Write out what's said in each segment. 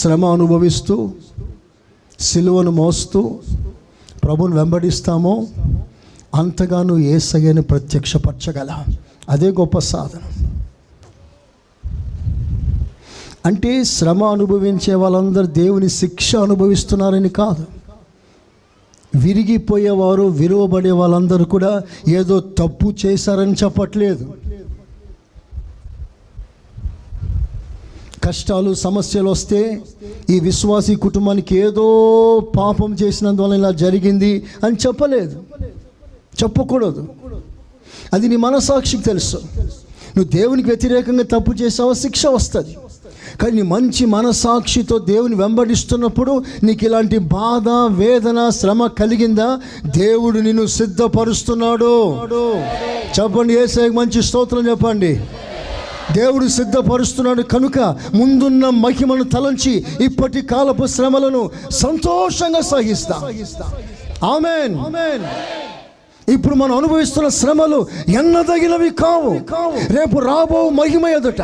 శ్రమ అనుభవిస్తూ సిలువను మోస్తూ ప్రభుని వెంబడిస్తామో అంతగాను ఏసయ్యని ప్రత్యక్షపరచగల. అదే గొప్ప సాధన. అంటే శ్రమ అనుభవించే వాళ్ళందరూ దేవుని శిక్ష అనుభవిస్తున్నారని కాదు. విరిగిపోయేవారు విలువబడే వాళ్ళందరూ కూడా ఏదో తప్పు చేశారని చెప్పట్లేదు. కష్టాలు సమస్యలు వస్తే ఈ విశ్వాసీ కుటుంబానికి ఏదో పాపం చేసినందువల్ల ఇలా జరిగింది అని చెప్పలేదు. చెప్పకూడదు. అది నీ మనసాక్షికి తెలుసు. నువ్వు దేవునికి వ్యతిరేకంగా తప్పు చేసావో శిక్ష వస్తుంది. కానీ నీ మంచి మనసాక్షితో దేవుని వెంబడిస్తున్నప్పుడు నీకు ఇలాంటి బాధ వేదన శ్రమ కలిగిందా? దేవుడు నిన్ను సిద్ధపరుస్తున్నాడు. చెప్పండి ఏసే మంచి స్తోత్రం చెప్పండి. దేవుడు సిద్ధపరుస్తున్నాడు కనుక ముందున్న మహిమను తలంచి ఇప్పటి కాలపు శ్రమలను సంతోషంగా సహిస్తా. ఆమెన్. ఇప్పుడు మనం అనుభవిస్తున్న శ్రమలు ఎన్నదగినవి కావు. రేపు రాబో మహిమ ఎదుట.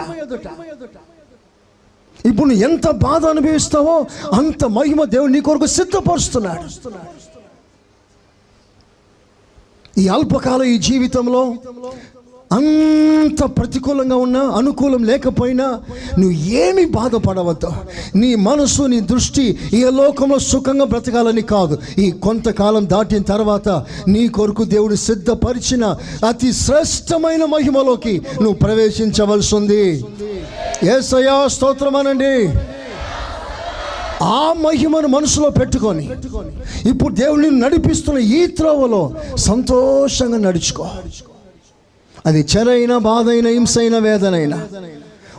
ఇప్పుడు ఎంత బాధ అనుభవిస్తావో అంత మహిమ దేవుడు నీ కొరకు సిద్ధపరుస్తున్నాడు. ఈ అల్పకాల ఈ జీవితంలో అంత ప్రతికూలంగా ఉన్నా అనుకూలం లేకపోయినా నువ్వు ఏమి బాధపడవద్దు. నీ మనసు నీ దృష్టి ఈ లోకంలో సుఖంగా బ్రతకాలని కాదు. ఈ కొంతకాలం దాటిన తర్వాత నీ కొరకు దేవుడు సిద్ధపరిచిన అతి శ్రేష్టమైన మహిమలోకి నువ్వు ప్రవేశించవలసి ఉంది ఏసయా స్తోత్రమనండి. ఆ మహిమను మనసులో పెట్టుకొని ఇప్పుడు దేవుడిని నడిపిస్తున్న ఈ త్రోవలో సంతోషంగా నడుచుకో. అది చెరైన బాధైన హింసైన వేదనైన.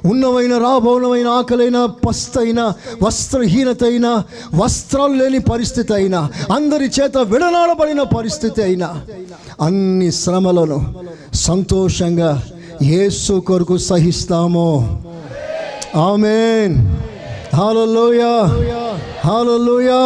ఉన్నవైన రాబోనమైన ఆకలైన పస్తైన వస్త్రహీనత అయినా వస్త్రాలు లేని పరిస్థితి అయినా అందరి చేత విడనాడబడిన పరిస్థితి అయినా అన్ని శ్రమలను సంతోషంగా యేసు కొరకు సహిస్తాము. ఆమెన్. Hallelujah hallelujah